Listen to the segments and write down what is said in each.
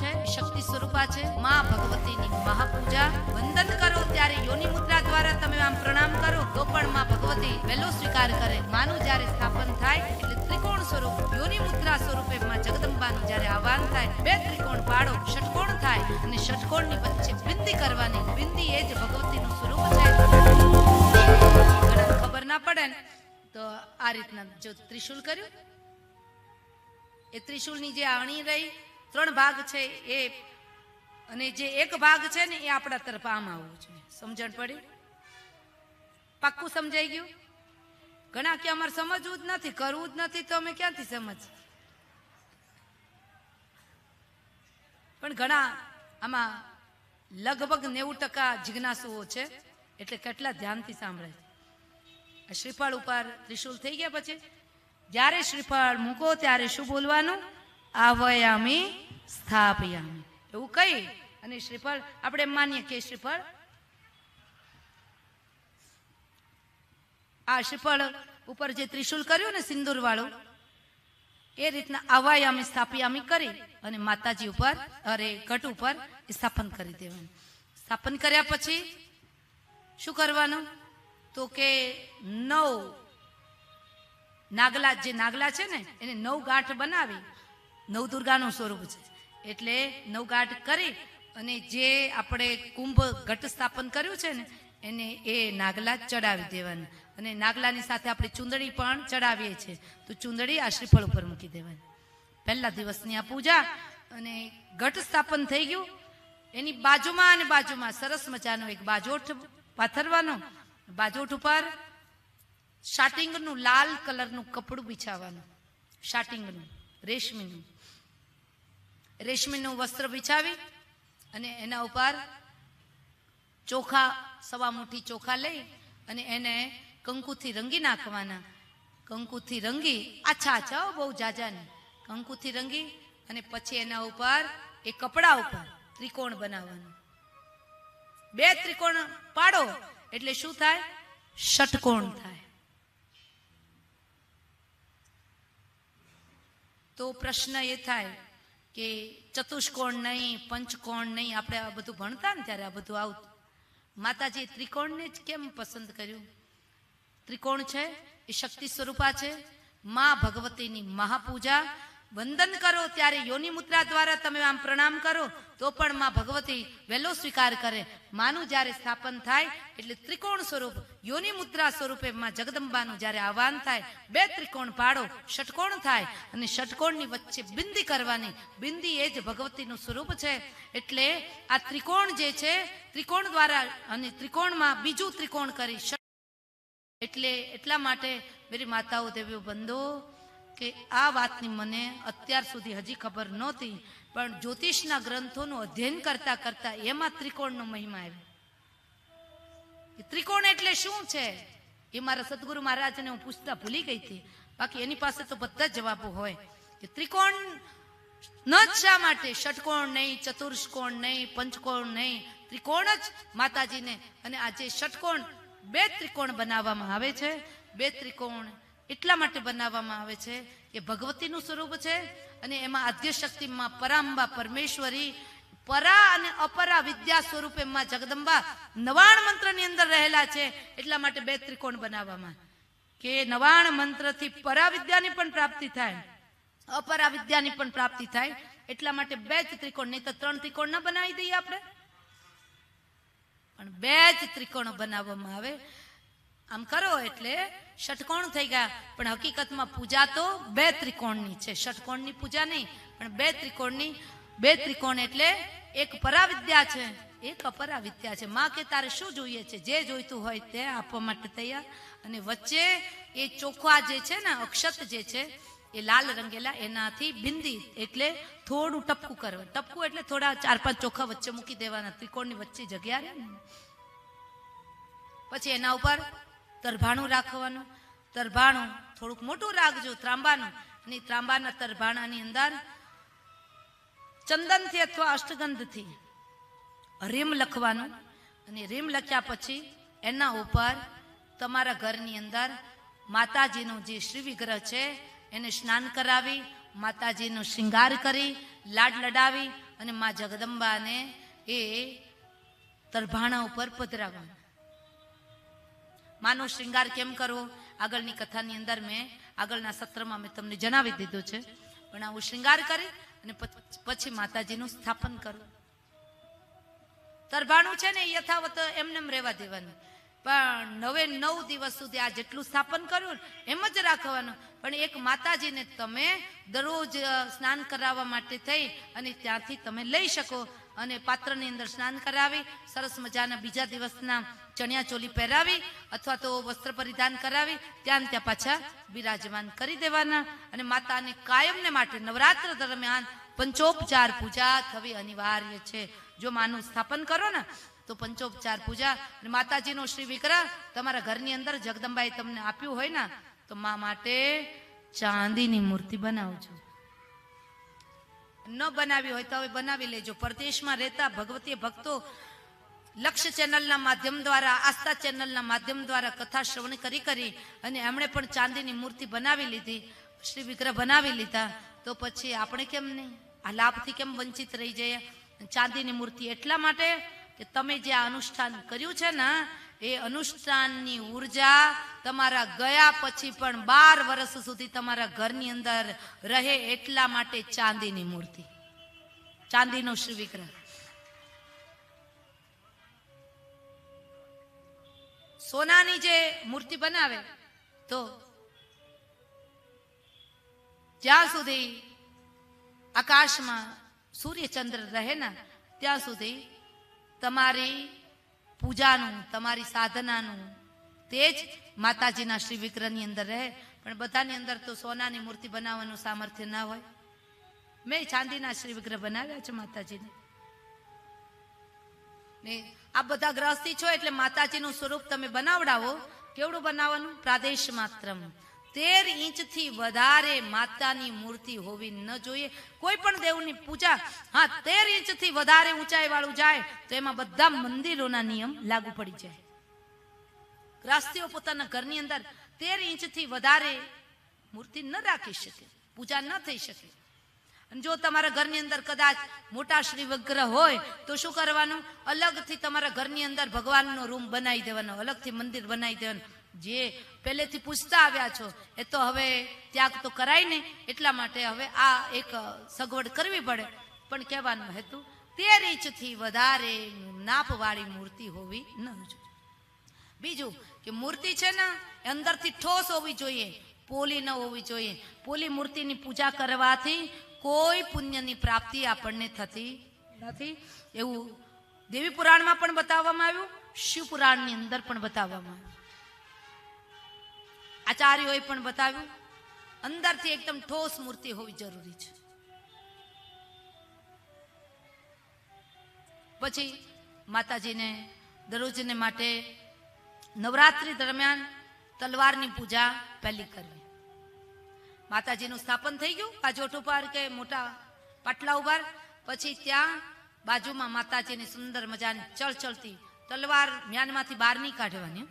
છે, શક્તિ સ્વરૂપા છે, મા ભગવતીની મહાપૂજા. વંદન કરો ત્યારે યોનિ મુદ્રા દ્વારા તમે આમ પ્રણામ કરો, તો પણ મા ભગવતી વહેલો સ્વીકાર કરે. માનું જ્યારે સ્થાપન થાય, એટલે ત્રિકોણ સ્વરૂપ, યોનિ મુદ્રા સ્વરૂપે માં જગદંબાનું જ્યારે આહવાન થાય, બે ત્રિકોણ પાડો, ષટકોણ થાય, અને ષટકોણની વચ્ચે બિંદી કરવાની. બિંદી એ જ ભગવતીનું સ્વરૂપ છે. ખબર ના પડે ને, તો આ રીતના જો ત્રિશુલ કર્યું. એ ત્રિશુલની જે અણી રહી ત્રણ ભાગ છે એ અને જે એક ભાગ છે ને એ આપણા તરફ આમ આવવું જોઈએ સમજણ પડી? પાક્કું સમજાઈ ગયું? ઘણા કે અમારે સમજવું જ નથી, કરવું જ નથી, તો અમે ક્યાંથી સમજ પણ ઘણા આમાં લગભગ નેવું ટકા જિજ્ઞાસુઓ છે, એટલે કેટલા ધ્યાનથી સાંભળે છે. શ્રીફળ ઉપર ત્રિશુલ થઈ ગયા પછી? જ્યારે શ્રીફળ મૂકો ત્યારે શું બોલવાનું? આવયામી સ્થાપયામી એવું કહી અને શ્રીફળ, આપણે માનીએ કે શ્રીફળ? આ શ્રીફળ ઉપર જે ત્રિશુલ કર્યું ને સિંદૂર વાળું એ રીતના અવાયામી સ્થાપયામી કરી અને માતાજી ઉપર, અરે ઘટ ઉપર સ્થાપન કરી દેવાનું. સ્થાપન કર્યા પછી શું કરવાનું? તો કે નવ નાગલા, જે નાગલા છે ને, એને નવ ગાંઠ બનાવી નવ દુર્ગાનું સ્વરૂપ છે. એટલે નવગાઢ કરી અને જે આપણે કુંભ ઘટ સ્થાપન કર્યું છે ને, એને એ નાગલા ચડાવી દેવાના. અને નાગલાની સાથે આપણે ચુંદડી પણ ચડાવીએ છીએ. તો ચુંદડી આ શ્રીફળ ઉપર મૂકી દેવાની. પહેલા દિવસની આ પૂજા અને ઘટ સ્થાપન થઈ ગયું. એની બાજુમાં અને બાજુમાં સરસ મજાનો એક બાજોઠ પાથરવાનો. બાજોઠ ઉપર શાટિંગનું લાલ કલરનું કપડું બિછાવવાનું. શાટિંગનું, રેશમીનું. રેશમીનું વસ્ત્ર બિછાવી અને એના ઉપર ચોખા, સવા મુઠ્ઠી ચોખા લઈ અને એને કંકુથી રંગી નાખવાના. કંકુથી રંગી આછા આછા બહુ જાજાની. કંકુથી રંગી અને પછી એના ઉપર એ કપડા ઉપર ત્રિકોણ બનાવવાનું. બે ત્રિકોણ પાડો એટલે શું થાય? ષટકોણ થાય. તો પ્રશ્ન એ થાય કે ચતુષ્કોણ નહીં, પંચકોણ નહીં, આપણે આ બધું ભણતા ને ત્યારે આ બધું આવતું. માતાજી ત્રિકોણને જ કેમ પસંદ કર્યું? ત્રિકોણ છે, એ શક્તિ સ્વરૂપા છે, મા ભગવતીની મહાપૂજા વંદન કરો ત્યારે યોની મુદ્રા દ્વારા તમે આમ પ્રણામ કરો, તો પણ માં ભગવતી વહેલો સ્વીકાર કરે. માનું જ્યારે સ્થાપન થાય, એટલે ત્રિકોણ સ્વરૂપ, યોની મુદ્રા સ્વરૂપે માં જગદંબાનું જ્યારે આહવાન થાય, બે ત્રિકોણ પાડો, ષટકોણ થાય, અને ષટકોણની વચ્ચે બિંદી કરવાની. બિંદી એ જ ભગવતીનું સ્વરૂપ છે. એટલે આ ત્રિકોણ જે છે, ત્રિકોણ દ્વારા અને ત્રિકોણમાં બીજું ત્રિકોણ કરી એટલે એટલા માટે, મેરી માતાઓ, દેવીઓ, બંધો કે આ વાતની મને અત્યાર સુધી હજી ખબર નહોતી, પણ જ્યોતિષના ગ્રંથોનું અધ્યયન કરતા કરતા એમાં ત્રિકોણનો મહિમા આવ્યો. ત્રિકોણ એટલે શું છે? એ મારા સદગુરુ મહારાજને હું પૂછતા ભૂલી ગઈ હતી. બાકી એની પાસે તો બધા જવાબો હોય. કે ત્રિકોણ ન જ શા માટે? ષટકોણ નહીં ચતુર્ષકોણ નહીં, પંચકોણ નહીં, ત્રિકોણ જ માતાજીને. અને આજે ષટકોણ બે ત્રિકોણ બનાવવામાં આવે છે. બે ત્રિકોણ એટલા માટે બનાવવામાં આવે છે કે ભગવતીનું સ્વરૂપ છે અને એમાં આદ્યશક્તિમાં પરામ્બા પરમેશ્વરી, પરા અને અપરા વિદ્યા સ્વરૂપે માં જગદંબા નવાણ મંત્રની અંદર રહેલા છે. એટલા માટે બે ત્રિકોણ બનાવવામાં. કે નવાણ મંત્રથી પરા વિદ્યાની પણ પ્રાપ્તિ થાય. અપરા વિદ્યાની પણ પ્રાપ્તિ થાય. એટલા માટે બે જ ત્રિકોણ, નહીં તો ત્રણ ત્રિકોણ ના બનાવી દઈએ આપણે. પણ બે જ ત્રિકોણ બનાવવામાં આવે. આમ કરો એટલે ષટકોણ થઈ ગયા. પણ હકીકતમાં પૂજા તો બે ત્રિકોણની છે. ષટકોણની પૂજા નહીં, પણ બે ત્રિકોણની, બે ત્રિકોણ એટલે એક પરાવિદ્યા છે. એક અપરાવિદ્યા છે. માં કે તારે શું જોઈએ છે? જે જોઈતું હોય તે આપવા માટે તૈયાર. અને વચ્ચે એ ચોખા જે છે ને, અક્ષત જે છે, એ લાલ રંગેલા, એનાથી બિંદી એટલે થોડું ટપકું કરવા. ટપકું એટલે થોડા ચાર પાંચ ચોખા વચ્ચે મૂકી દેવાના. ત્રિકોણની વચ્ચે જગ્યા રહે ને. પછી એના ઉપર તરભાણું રાખવાનું. તરભાણું થોડુંક મોટું રાખજો, ત્રાંબાનું. અને ત્રાંબાના તરભાણાની અંદર ચંદનથી અથવા અષ્ટગંધથી રીમ લખવાનું. અને રીમ લખ્યા પછી એના ઉપર તમારા ઘરની અંદર માતાજીનું જે શ્રી વિગ્રહ છે, એને સ્નાન કરાવી, માતાજીનો શૃંગાર કરી, લાડ લડાવી અને મા જગદંબાને એ તરભાણા ઉપર પધરાવવાના. માનો શૃંગાર કેમ કરવો આગળની કથાની અંદર મેં આગળના સત્રમાં મેં તમને જણાવી દીધું છે. પણ આવું શૃંગાર કરી અને પછ- માતાજીનું સ્થાપન કરવું તરભાણું છે ને યથાવત એમને રહેવા દેવાનું. પણ નવે નવ દિવસ સુધી આ જેટલું સ્થાપન કર્યું એમ જ રાખવાનું. પણ એક માતાજીને તમે દરરોજ સ્નાન કરાવવા માટે થઈ અને ત્યાંથી તમે લઈ શકો અને પાત્રની અંદર સ્નાન કરાવી, સરસ મજાના બીજા દિવસના ચણિયા ચોલી પહેરાવી અથવા તો વસ્ત્ર પરિધાન કરાવી, ત્યાં ત્યાં પાછા બિરાજમાન કરી દેવાના. અને માતાને કાયમને માટે નવરાત્ર દરમિયાન પંચોપચાર પૂજા થવી અનિવાર્ય છે. જો માનું સ્થાપન કરો ને તો પંચોપચાર પૂજા અને માતાજીનો શ્રી વિગ્રહ તમારા ઘરની અંદર જગદંબાએ તમને આપ્યું હોય ને, તો મા માટે ચાંદીની મૂર્તિ બનાવજો. ન બનાવી હોય તો હવે બનાવી લેજો. પરદેશમાં રહેતા ભગવતી ભક્તો લક્ષ્ય ચેનલના માધ્યમ દ્વારા, આસ્થા ચેનલના માધ્યમ દ્વારા કથા શ્રવણ કરી કરી અને એમણે પણ ચાંદીની મૂર્તિ બનાવી લીધી, શ્રી વિગ્રહ બનાવી લીધા. તો પછી આપણે કેમ નહીં? આ લાભથી કેમ વંચિત રહી જઈએ? ચાંદીની મૂર્તિ એટલા માટે કે તમે જે અનુષ્ઠાન કર્યું છે ને, એ અનુષ્ઠાનની ઊર્જા તમારા ગયા પછી પણ બાર વર્ષ સુધી તમારા ઘરની અંદર રહે એટલા માટે ચાંદીની મૂર્તિ. ચાંદીનો શ્રી વિગ્રહ સોનાની જે મૂર્તિ બનાવે, તો જ્યાં સુધી આકાશમાં સૂર્યચંદ્ર રહે ને, ત્યાં સુધી તમારી પૂજાનું, તમારી સાધનાનું, તે જ માતાજીના શ્રી વિગ્રહની અંદર રહે. પણ બધાની અંદર તો સોનાની મૂર્તિ બનાવવાનું સામર્થ્ય ના હોય. મેં ચાંદીના શ્રી વિગ્રહ બનાવ્યા છે માતાજીને. ને આ બધા ગ્રહસ્થી છો એટલે માતાજીનું સ્વરૂપ તમે બનાવડાવો. કેવડું બનાવવાનું? પ્રાદેશ માત્રમ. તેર ઇંચથી વધારે માતાની મૂર્તિ હોવી ન જોઈએ. કોઈ પણ દેવની પૂજા, હા, તેર ઇંચથી વધારે ઊંચાઈ વાળું જાય, તો એમાં બધા મંદિરોના નિયમ લાગુ પડી જાય. ગ્રાસ્તીઓ પોતાના ઘરની અંદર તેર ઇંચથી વધારે મૂર્તિ ન રાખી શકે, પૂજા ન થઈ શકે. અને જો તમારા ઘરની અંદર કદાચ મોટા શ્રી વિગ્રહ હોય, તો શું કરવાનું? અલગથી તમારા ઘરની અંદર ભગવાનનો રૂમ બનાવી દેવાનો, અલગથી મંદિર બનાવી દેવાનું. જે પહેલેથી પૂછતા આવ્યા છો, એ તો હવે ત્યાગ તો કરાય ને, એટલા માટે હવે આ એક સગવડ કરવી પડે. પણ કહેવાનો હેતુ, તેર ઇંચથી વધારે નાપવાળી મૂર્તિ હોવી ન જોઈએ. બીજું કે મૂર્તિ છે ને, એ અંદરથી ઠોસ હોવી જોઈએ, પોલી ન હોવી જોઈએ. પોલી મૂર્તિની પૂજા કરવાથી કોઈ પુણ્યની પ્રાપ્તિ આપણને થતી નથી. એવું દેવી પુરાણમાં પણ બતાવવામાં આવ્યું, શિવ પુરાણની અંદર પણ બતાવવામાં આવ્યું. આચાર્યોએ પણ બતાવ્યું, અંદરથી એકદમ ઠોસ મૂર્તિ હોવી જરૂરી છે. પછી માતાજીને, દરરોજને માટે નવરાત્રિ દરમિયાન તલવારની પૂજા પહેલી કરવી. માતાજીનું સ્થાપન થઈ ગયું કાજોટ ઉપર કે મોટા પાટલા ઉપર પછી ત્યાં બાજુમાં માતાજીની સુંદર મજાની ચળચળતી તલવાર મ્યાનમાંથી બહાર નહીં કાઢવાની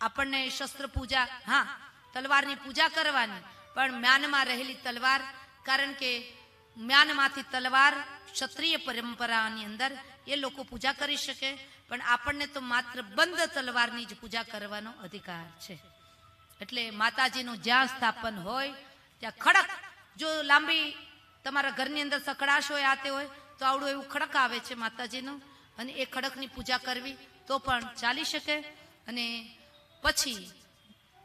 આપણને શસ્ત્ર પૂજા, હા, તલવારની પૂજા કરવાની. પણ મ્યાનમાં રહેલી તલવાર, કારણ કે મ્યાનમાંથી તલવાર ક્ષત્રિય પરંપરાની અંદર એ લોકો પૂજા કરી શકે, પણ આપણને તો માત્ર બંધ તલવારની જ પૂજા કરવાનો અધિકાર છે. એટલે માતાજીનું જ્યાં સ્થાપન હોય, ત્યાં ખડક, જો લાંબી તમારા ઘરની અંદર સકડાશ હોય, આતે હોય, તો આવડું એવું ખડક આવે છે માતાજીનું, અને એ ખડકની પૂજા કરવી તો પણ ચાલી શકે, અને પછી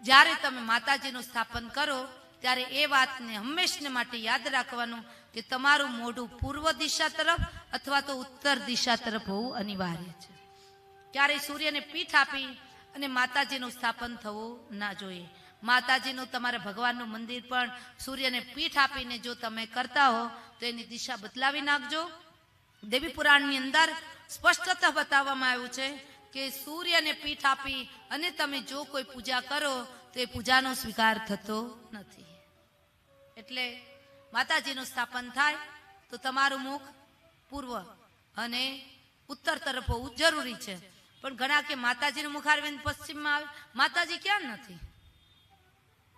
જ્યારે તમે માતાજીનું સ્થાપન કરો, ત્યારે એ વાતને હંમેશને માટે યાદ રાખવાનું કે તમારું મોઢું પૂર્વ દિશા તરફ અથવા તો ઉત્તર દિશા તરફ હોવું અનિવાર્ય છે. ક્યારેય સૂર્યને પીઠ આપી અને માતાજીનું સ્થાપન થવું ના જોઈએ. માતાજીનું તમારે ભગવાનનું મંદિર પણ સૂર્યને પીઠ આપીને જો તમે કરતા હો, તો એની દિશા બદલાવી નાખજો. દેવી પુરાણની અંદર સ્પષ્ટતા બતાવવામાં આવ્યું છે કે સૂર્યને પીઠ આપી અને તમે જો કોઈ પૂજા કરો, તો એ પૂજાનો સ્વીકાર થતો નથી. એટલે માતાજીનું સ્થાપન થાય, તો તમારું મુખ પૂર્વ અને ઉત્તર તરફ હોવું જરૂરી છે. પણ ઘણા કે માતાજીનું મુખ આરવીને પશ્ચિમમાં આવે. માતાજી ક્યાં નથી?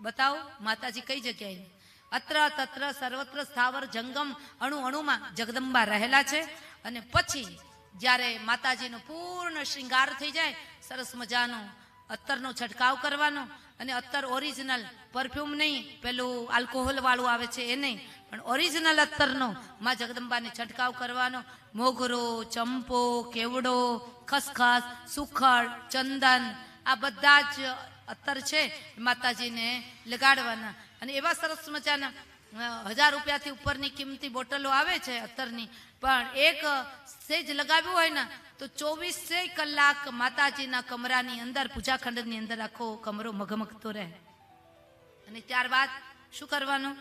બતાવો, માતાજી કઈ જગ્યાએ? અત્ર તત્ર સર્વત્ર સ્થાવર જંગમ અણુ અણુમાં જગદંબા રહેલા છે અને પછી જ્યારે માતાજીનો પૂર્ણ શૃંગાર થઈ જાય, સરસ મજાનો અત્તરનો છંટકાવ કરવાનો અને અત્તર ઓરિજિનલ પરફ્યુમ નહીં, પેલું આલ્કોહોલ વાળું આવે છે એ નહીં, પણ ઓરિજિનલ અત્તરનો માં જગદંબાને છંટકાવ કરવાનો. મોગરો, ચંપો, કેવડો, ખસખસ, સુખડ, ચંદન, આ બધા જ અત્તર છે માતાજીને લગાડવાના. અને એવા સરસ મજાના હજાર રૂપિયાથી ઉપરની કિંમતી બોટલો આવે છે અત્તરની. પણ એક સેજ લગાવ્યું હોય ને, તો ચોવીસે કલાક માતાજીના કમરાની અંદર, પૂજાખંડની અંદર આખો કમરો મગમગતો રહે. અને ત્યારબાદ શું કરવાનું?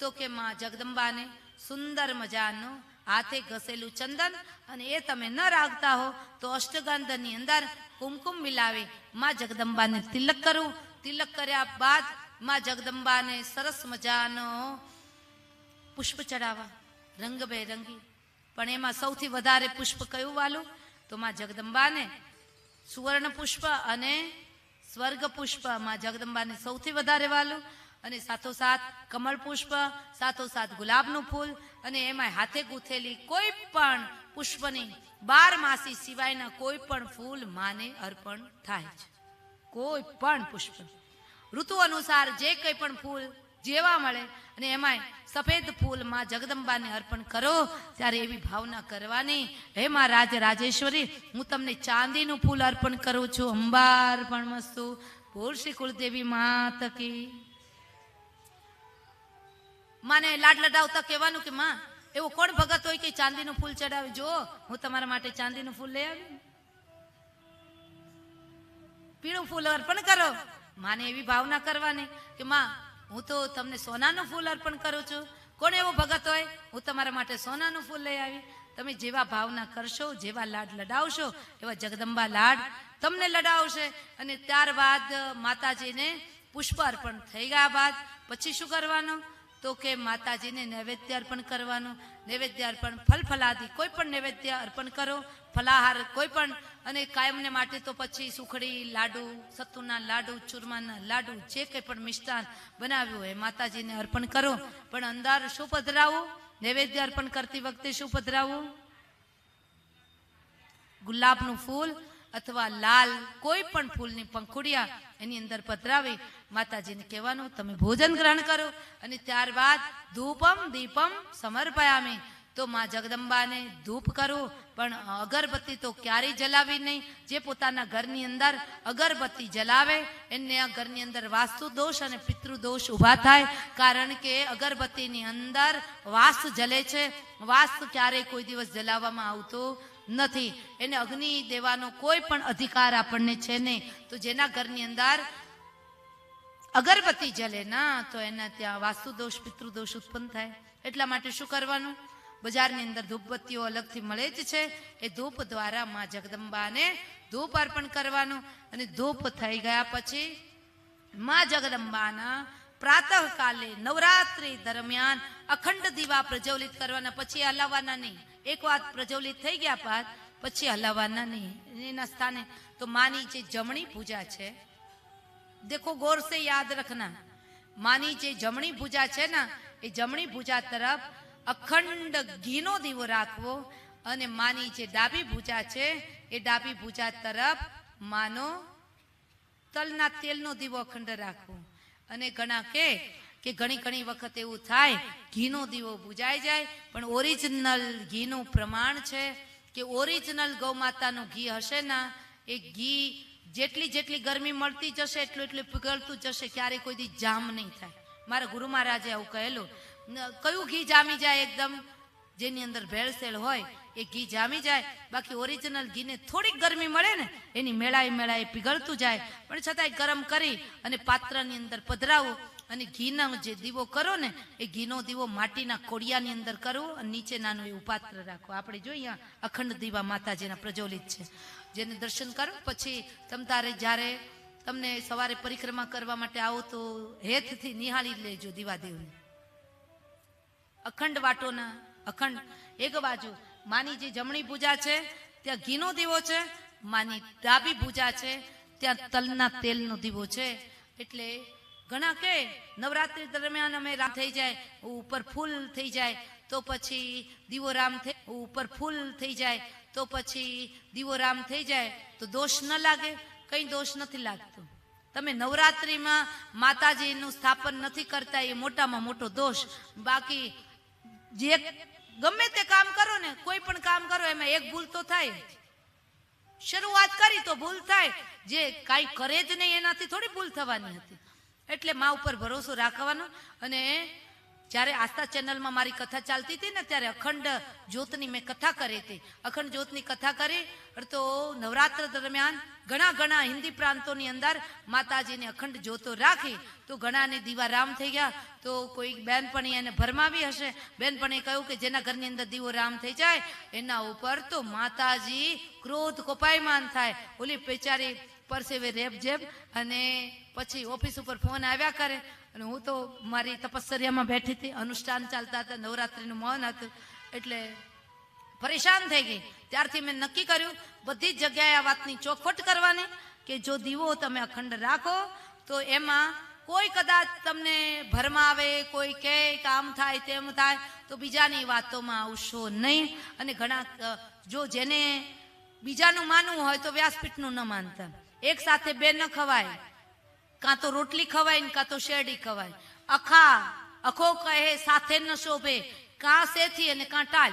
તો કે માં જગદંબાને સુંદર મજાનું હાથે ઘસેલું ચંદન અને એ તમે ન રાખતા હો, તો અષ્ટગંધની અંદર કુમકુમ મિલાવી માં જગદંબાને તિલક કરવું તિલક કર્યા બાદમાં જગદંબાને સરસ મજાનો પુષ્પ ચડાવવા, રંગબેરંગી. પણ એમાં સૌથી વધારે પુષ્પ કયું વાલું? તો માં જગદંબાને. સુવર્ણ પુષ્પ અને સ્વર્ગ પુષ્પમાં જગદંબાને સૌથી વધારે વાલું. અને સાથોસાથ કમળ પુષ્પ, સાથોસાથ ગુલાબનું ફૂલ. અને એમાં હાથે ગૂંથેલી કોઈ પણ પુષ્પની બાર માસી સિવાયના કોઈ પણ ફૂલ માને અર્પણ થાય છે. કોઈ પણ પુષ્પ. ઋતુ અનુસાર જે કંઈ પણ ફૂલ જેવા મળે અને એમાંય સફેદ ફૂલમાં જગદંબાને અર્પણ કરો, ત્યારે એવી ભાવના કરવાની. હે માં રાજ રાજેશ્વરી, હું તમને ચાંદીનું ફૂલ અર્પણ કરું છું. અંબાર પણ મસ્તુ. પુરુષી કુળદેવી માત કી. માને લાડ લડાવતા કહેવાનું કે માં, એવું કોણ ભગત હોય કે ચાંદીનું ફૂલ ચડાવે? જો, હું તમારા માટે ચાંદીનું ફૂલ લઈ આવી પીળું ફૂલ અર્પણ કરો. માને એવી ભાવના કરવાની કે માં હું તો તમને સોનાનું ફૂલ અર્પણ કરું છું. કોણ એવો ભગત હોય? હું તમારા માટે સોનાનું ફૂલ લઈ આવી. તમે જેવા ભાવના કરશો, જેવા લાડ લડાવશો, એવા જગદંબા લાડ તમને લડાવશે. અને ત્યારબાદ માતાજીને પુષ્પ અર્પણ થઈ ગયા બાદ પછી શું કરવાનું? તો કે માતાજીને નૈવેદ્ય અર્પણ કરવાનું, નૈવેદ્ય અર્પણ ફલ ફલાદી કોઈ પણ નૈવેદ્ય અર્પણ કરો, ફલાહાર કોઈ પણ, અને કાયમને માટે તો પછી સુખડી, લાડુ, સત્તુના લાડુ, ચૂરમાના લાડુ, જે કંઈ પણ મિષ્ટાન બનાવ્યું હોય, માતાજીને અર્પણ કરો. પણ અંદર શું પધરાવું? નૈવેદ્ય અર્પણ કરતી વખતે શું પધરાવું? ગુલાબનું ફૂલ અથવા લાલ કોઈ પણ ફૂલની પંખુડિયા એની અંદર પધરાવી માતાજીને કહેવાનું, તમે ભોજન ગ્રહણ કરો. અને ત્યારબાદ ધૂપમ દીપમ સમર્પયામી. તો માં જગદંબાને ધૂપ કરો, પણ અગરબત્તી તો ક્યારેય જલાવી નહીં. જે પોતાના ઘરની અંદર અગરબત્તી જલાવે, એને આ ઘરની અંદર વાસ્તુ દોષ અને પિતૃ દોષ ઊભા થાય, કારણ કે અગરબત્તીની અંદર વાસ જલે છે. વાસ ક્યારેય કોઈ દિવસ જલાવવામાં આવતો નથી. એને અગ્નિ દેવાનો કોઈ પણ અધિકાર આપણને છે નહીં. તો જેના ઘરની અંદર અગરબત્તી જલે ના, તો એના ત્યાં વાસ્તુ દોષ પિતૃદોષ ઉત્પન્ન થાય. એટલા માટે શું કરવાનું? બજારની અંદર ધૂપબત્તીઓ અલગથી મળે જ છે. એ ધૂપ દ્વારા માં જગદંબાને ધૂપ અર્પણ કરવાનું. અને ધૂપ થઈ ગયા પછી માં જગદંબાના પ્રાતઃકાલે નવરાત્રિ દરમિયાન અખંડ દીવા પ્રજ્વલિત કરવાના. પછી હલાવવાના નહીં. એક વાત પ્રજ્વલિત થઈ ગયા બાદ પછી હલાવવાના નહીં, એના સ્થાને તો માની જે જમણી પૂજા છે, દેખો ગોર સે યાદ રખના, માની જે જમણી પૂજા છે ને, એ જમણી પૂજા તરફ અખંડ ઘીનો દીવો રાખવો અને માની જે ડાબી ભૂજા છે, એ ડાબી ભૂજા તરફ માનો તલના તેલનો દીવો અખંડ રાખવો. અને ઘણા કે કે ઘણી ઘણી વખત એવું થાય, ઘીનો દીવો બુજાઈ જાય, પણ ઓરિજિનલ ઘીનું પ્રમાણ છે કે ઓરિજિનલ ગૌમાતાનું ઘી હશે ના, એ ઘી જેટલી જેટલી ગરમી મળતી જશે, એટલું એટલું પીગળતું જશે, ક્યારેય કોઈ દી જામ નહીં થાય. મારા ગુરુ મહારાજે આવું કહેલું. કયું ઘી જામી જાય એકદમ? જેની અંદર ભેળસેળ હોય, એ ઘી જામી જાય. બાકી ઓરિજિનલ ઘીને થોડીક ગરમી મળે ને, એની મેળાએ મેળાએ પીગળતું જાય. પણ છતાંય ગરમ કરી અને પાત્રની અંદર પધરાવું અને ઘીનો જે દીવો કરો ને, એ ઘીનો દીવો માટીના કોડિયાની અંદર કરો અને નીચે નાનું એવું પાત્ર રાખો. આપણે જોઈએ અખંડ દીવા માતાજીના પ્રજ્વલિત છે. જેને દર્શન કરો, પછી તમ તારે જ્યારે તમને સવારે પરિક્રમા કરવા માટે આવો તો હેતથી નિહાળી લેજો દીવાદેવને. અખંડ વાટોના, અખંડ એક બાજુ માની જે જમણી પૂજા છે, ત્યાં ઘીનો દીવો છે, માની ડાબી પૂજા છે, ત્યાં તલના તેલનો દીવો છે. એટલે ઘણા કે નવરાત્રી દરમિયાન અમે રામ થઈ જાય, ઉપર ફૂલ થઈ જાય, તો પછી દીવો રામ થઈ ઉપર ફૂલ થઈ જાય, તો પછી દીવો રામ થઈ જાય, તો દોષ ન લાગે, કઈ દોષ નથી લાગતો. તમે નવરાત્રિમાં માતાજીનું સ્થાપન નથી કરતા, એ મોટામાં મોટો દોષ. બાકી જે ગમે તે કામ કરો ને, કોઈ પણ કામ કરો, એમાં એક ભૂલ તો થાય શરૂઆત કરી તો ભૂલ થાય, જે કાંઈ કરે જ નહીં, એનાથી થોડી ભૂલ થવાની હતી. એટલે મા ઉપર ભરોસો રાખવાનો. અને જ્યારે આસ્થા ચેનલમાં મારી કથા ચાલતી હતી ને, ત્યારે અખંડ જ્યોતની મેં કથા કરી હતી. અખંડ જ્યોતની કથા કરી તો નવરાત્ર દરમિયાન ઘણા ઘણા હિન્દી પ્રાંતોની અંદર માતાજીની અખંડ જ્યોતો રાખી. તો ઘણાને દીવા રામ થઈ ગયા. તો કોઈ બહેનપણી એને ભરમાવી હશે. બેનપણીએ કહ્યું કે જેના ઘરની અંદર દીવો રામ થઈ જાય, એના ઉપર તો માતાજી ક્રોધ કોપાયમાન થાય. ઓલી બેચારી પરસેવે રેપ જેબ અને પછી ઓફિસ ઉપર ફોન આવ્યા કરે. અને હું તો મારી તપસ્સરિયામાં બેઠી હતી. અનુષ્ઠાન ચાલતા હતા, નવરાત્રિનું મૌન હતું. એટલે પરેશાન થઈ ગઈ. ત્યારથી મેં નક્કી કર્યું, બધી જ જગ્યાએ આ વાતની ચોખવટ કરવાની કે જો દીવો તમે અખંડ રાખો, તો એમાં કોઈ કદાચ તમને ભરમાં આવે, કોઈ કે કામ થાય, તેમ થાય, તો બીજાની વાતોમાં આવશો નહીં. અને ઘણા જો જેને બીજાનું માનવું હોય તો વ્યાસપીઠનું ન માનતા. એક સાથે બે ન ખવાય. કાં તો રોટલી ખવાય ને કાં તો શેરડી ખવાય. અખા, અખો કહે, સાથે ન શોભે. કાં સેથી અને કાં ટાલ.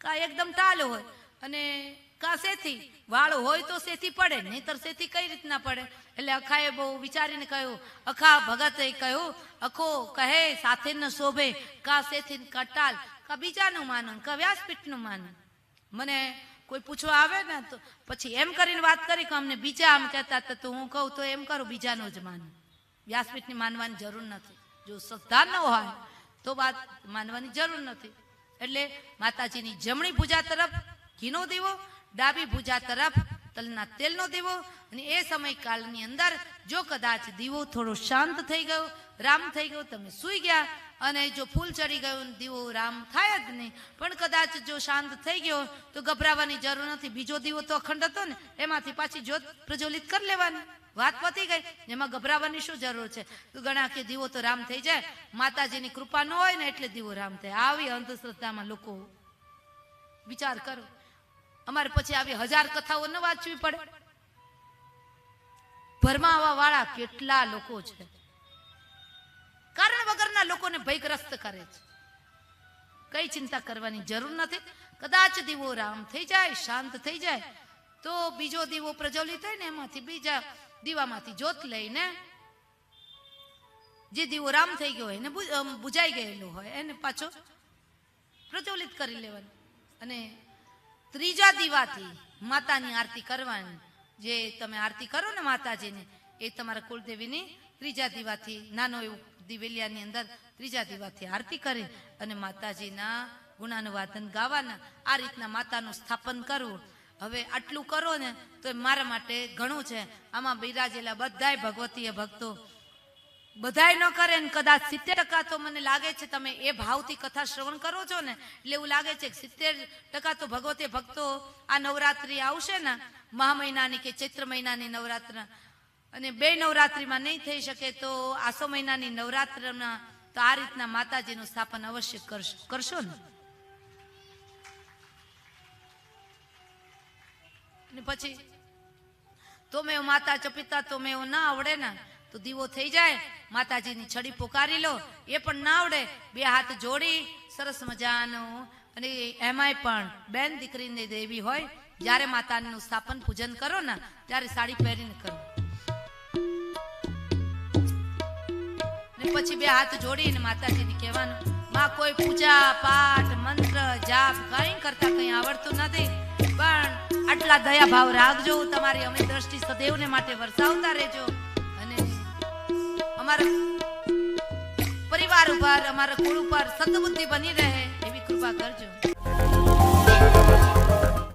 કાં એકદમ ટાલ હોય અને કાં સેથી વાળ હોય તો સેથી પડે, નહીતર સેથી કઈ રીતના પડે? એટલે અખાએ બહુ વિચારીને કહ્યું, અખા, ભગતે કહ્યું, અખો કહે, સાથે ન શોભે. કા સેથી કાં ટાલ? કાં બીજાનું માનન, કાં વ્યાસપીઠનું માનન. મને કોઈ પૂછવા આવે ને, તો પછી એમ કરીને વાત કરી કે અમને બીજા આમ કહેતા હતા, તો હું કહું, તો એમ કરું, બીજાનું જ માનું. વ્યાસપીઠની માનવાની જરૂર નથી. જો શ્રદ્ધા ન હોય, તો વાત માનવાની જરૂર નથી. એટલે માતાજીની જમણી ભુજા તરફ ઘીનો દીવો, ડાબી ભુજા તરફ તલના તેલનો દીવો, અને એ સમયકાળની અંદર જો કદાચ દીવો થોડો શાંત થઈ ગયો, રામ થઈ ગયો, તમે સૂઈ ગયા અને જો ફૂલ ચડી ગયું, દીવો રામ થાય જ નહીં. પણ કદાચ જો શાંત થઈ ગયો, તો ગભરાવાની જરૂર નથી. બીજો દીવો તો અખંડ હતો ને, એમાંથી પાછી જ્યોત પ્રજ્વલિત કરી લેવાની. વાત પતી ગઈ. એમાં ગભરાવાની શું જરૂર છે? તો ઘણા કે દીવો તો રામ થઈ જાય. માતાજીની કૃપા ન હોય ને, એટલે દીવો રામ થાય. આવી અંધશ્રદ્ધામાં લોકો વિચાર કરો. અમારે પછી આવી હજાર કથાઓ ન વાંચવી પડે. ભરમાવા વાળા કેટલા લોકો છે? કારણ વગરના લોકોને ભયગ્રસ્ત કરે છે. કઈ ચિંતા કરવાની જરૂર નથી. કદાચ દીવો રામ થઈ જાય, શાંત થઈ જાય, તો બીજો દીવો પ્રજ્વલિત થાય ને એમાંથી બીજા દીવામાંથી જોત લઈને જે દીવો રામ થઈ ગયો હોય એને બુજાઈ ગયેલો હોય, એને પાછો પ્રજ્વલિત કરી લેવાનું. અને ત્રીજા દીવાથી માતાની આરતી કરવાની. જે તમે આરતી કરો ને માતાજીની, એ તમારા કુળદેવીની ત્રીજા દીવાથી નાનો એવું દિવેલિયાની અંદર ત્રીજા દીવાથી આરતી કરી અને માતાજીના ગુણાનું વાદન ગાવાના. આ રીતના માતાનું સ્થાપન કરવું. હવે આટલું કરો ને તો મારા માટે ઘણું છે. આમાં બિરાજેલા બધાય ભગવતીય ભક્તો બધાય ન કરે ને કદાચ સિત્તેર ટકા તો મને લાગે છે તમે એ ભાવથી કથા શ્રવણ કરો છો ને એટલે એવું લાગે છે કે સિત્તેર ટકા તો ભગવતે ભક્તો આ નવરાત્રિ આવશે ને મહા મહિનાની કે ચૈત્ર મહિનાની નવરાત્ર અને બે નવરાત્રિમાં નહીં થઈ શકે તો આસો મહિનાની નવરાત્રમાં તો આ રીતના માતાજીનું સ્થાપન અવશ્ય કરશો કરશો ને? પછી? તો મેં માતા ચપિતા તો મેં ના આવડે ને? તો દીવો થઈ જાય, માતાજીની છડી પોકારી લો, એ પણ ના આવડે. બે હાથ જોડી, સરસ મજાનું. અને એમાંય પણ બેન દીકરીને દેવી હોય, જ્યારે માતાનું સ્થાપન પૂજન કરો ને, ત્યારે સાડી પહેરીને કરો. પછી બે હાથ જોડીને માતાજીને કહેવાનું, માં કોઈ પૂજા, પાઠ, મંત્ર, જાપ, કંઈ કરતા કંઈ આવડતું નથી. પણ આટલા દયા ભાવ રાખજો, તમારી અમે દ્રષ્ટિ સદૈવને માટે વરસાવતા રહેજો. અને અમારા પરિવાર ઉપર, અમારા કુળ ઉપર સદબુદ્ધિ બની રહે એવી કૃપા કરજો.